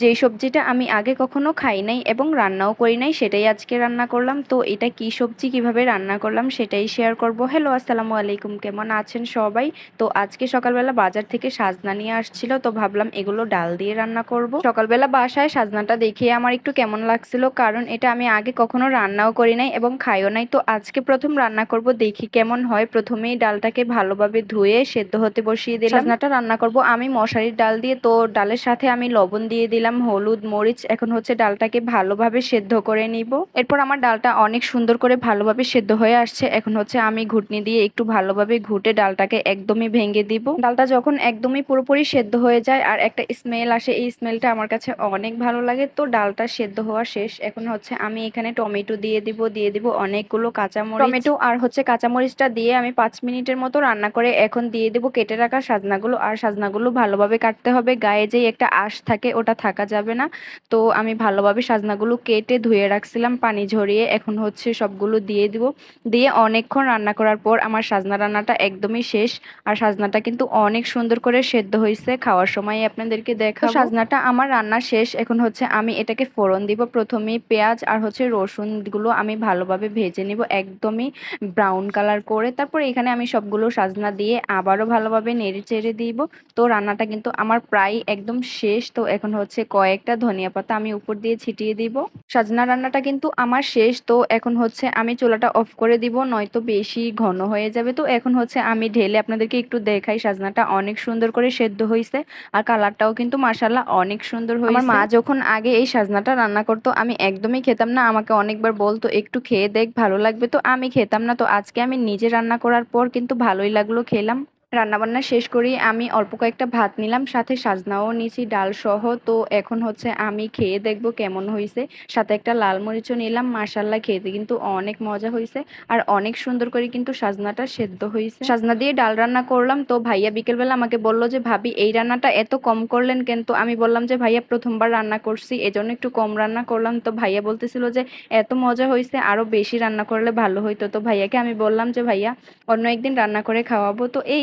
যেই সবজিটা আমি আগে কখনো খাই নাই এবং রান্নাও করি নাই, সেটাই আজকে রান্না করলাম। তো এটা কি সবজি, কীভাবে রান্না করলাম সেটাই শেয়ার করব। হ্যালো আসসালামু আলাইকুম, কেমন আছেন সবাই? তো আজকে সকালবেলা বাজার থেকে সাজনা নিয়ে আসছিল, তো ভাবলাম এগুলো ডাল দিয়ে রান্না করব। সকালবেলা বাসায় সাজনাটা দেখে আমার একটু কেমন লাগছিল, কারণ এটা আমি আগে কখনো রান্নাও করি নাই এবং খাইও নাই। তো আজকে প্রথম রান্না করব, দেখি কেমন হয়। প্রথমেই ডালটাকে ভালোভাবে ধুয়ে সেদ্ধ হতে বসিয়ে দিলাম। সাজনাটা রান্না করব। আমি মশারির ডাল দিয়ে, তো ডালের সাথে আমি লবণ দিয়ে দিলাম। হলুদ মরিচ, এখন হচ্ছে ডালটাকে ভালোভাবে সেদ্ধ করে নিব। এরপর আমার ডালটা অনেক সুন্দর করে ভালোভাবে সেদ্ধ হয়ে আসছে। এখন হচ্ছে আমি ঘুটনি দিয়ে একটু ভালোভাবে ঘুটে ডালটাকে একদমই ভেঙে দিব। ডালটা যখন একদমই পুরোপুরি সেদ্ধ হয়ে যায় আর একটা স্মেল আসে, এই স্মেলটা আমার কাছে অনেক ভালো লাগে। তো ডালটা সেদ্ধ হওয়া শেষ। এখন হচ্ছে আমি এখানে টমেটো দিয়ে দিব দিয়ে দিব অনেকগুলো কাঁচামরিচ। টমেটো আর হচ্ছে কাঁচামরিচটা দিয়ে আমি পাঁচ মিনিটের মতো রান্না করে এখন দিয়ে দিব কেটে রাখা সাজনাগুলো। আর সাজনাগুলো ভালোভাবে কাটতে হবে। গায়ে যেই একটা আঁশ থাকে ওটা থাকা যাবে না। তো আমি ভালোভাবে সাজনাগুলো কেটে ধুয়ে রাখছিলাম পানি ঝরিয়ে এখন হচ্ছে সবগুলো দিয়ে দিব। দিয়ে অনেকক্ষণ রান্না করার পর আমার সাজনা রান্নাটা একদমই শেষ। আর সাজনাটা কিন্তু অনেক সুন্দর করে সেদ্ধ হয়েছে খাওয়ার সময় আপনাদেরকে দেখা সাজনাটা আমার রান্না শেষ এখন হচ্ছে আমি এটাকে ফোড়ন দিব প্রথমে পেঁয়াজ আর হচ্ছে রসুনগুলো আমি ভালোভাবে ভেজে নিব একদমই ব্রাউন কালার করে। তারপর এখানে আমি সবগুলো সাজনা দিয়ে আবারও ভালোভাবে নেড়ে চেড়ে দিব। তো রান্নাটা কিন্তু আমার প্রায় একদম শেষ তো এখন হচ্ছে কয়েকটা ধনিয়া পাতা আমি উপর দিয়ে ছিটিয়ে দিব। সাজনা রান্নাটা কিন্তু আমার শেষ তো এখন হচ্ছে আমি চুলাটা অফ করে দিব নয়তো বেশি ঘন হয়ে যাবে। তো এখন হচ্ছে আমি ঢেলে আপনাদেরকে একটু দেখাই সাজনাটা অনেক সুন্দর করে সেদ্ধ হয়েছে আর কালারটাও কিন্তু মাসাল্লাহ অনেক সুন্দর হয়েছে আমার মা যখন আগে এই সাজনাটা রান্না করতো আমি একদমই খেতাম না আমাকে অনেকবার বলতো একটু খেয়ে দেখ ভালো লাগবে। তো আমি খেতাম না তো আজকে আমি নিজে রান্না করার পর কিন্তু ভালোই লাগল খেলাম। রান্নাবান্না শেষ করি, আমি অল্প কয়েকটা ভাত নিলাম, সাথে সাজনাও নিয়েছি ডাল সহ তো এখন হচ্ছে আমি খেয়ে দেখব কেমন হয়েছে সাথে একটা লাল মরিচও নিলাম মাসাল্লাহ খেতে কিন্তু অনেক মজা হয়েছে আর অনেক সুন্দর করে কিন্তু সাজনাটা সেদ্ধ হয়েছে সাজনা দিয়ে ডাল রান্না করলাম, তো ভাইয়া বিকেলবেলা আমাকে বলল যে, ভাবি, এই রান্নাটা এত কম করলেন কিন্তু আমি বললাম যে, ভাইয়া, প্রথমবার রান্না করছি, এজন্য একটু কম রান্না করলাম। তো ভাইয়া বলতেছিল যে, এত মজা হয়েছে আরও বেশি রান্না করলে ভালো হইতো। তো ভাইয়াকে আমি বললাম যে, ভাইয়া, অন্য একদিন রান্না করে খাওয়াবো। তো এই